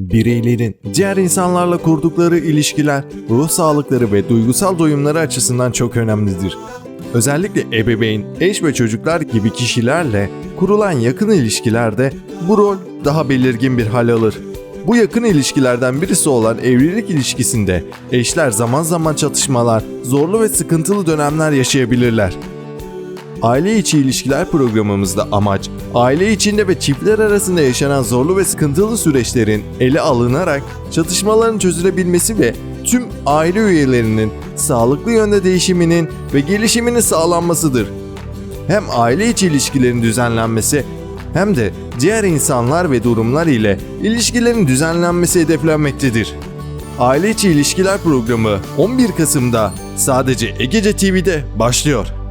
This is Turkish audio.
Bireylerin diğer insanlarla kurdukları ilişkiler, ruh sağlıkları ve duygusal doyumları açısından çok önemlidir. Özellikle ebeveyn, eş ve çocuklar gibi kişilerle kurulan yakın ilişkilerde bu rol daha belirgin bir hal alır. Bu yakın ilişkilerden birisi olan evlilik ilişkisinde eşler zaman zaman çatışmalar, zorlu ve sıkıntılı dönemler yaşayabilirler. Aile içi ilişkiler programımızda amaç, aile içinde ve çiftler arasında yaşanan zorlu ve sıkıntılı süreçlerin ele alınarak çatışmaların çözülebilmesi ve tüm aile üyelerinin sağlıklı yönde değişiminin ve gelişiminin sağlanmasıdır. Hem aile içi ilişkilerin düzenlenmesi hem de diğer insanlar ve durumlar ile ilişkilerin düzenlenmesi hedeflenmektedir. Aile içi ilişkiler programı 11 Kasım'da sadece Egece TV'de başlıyor.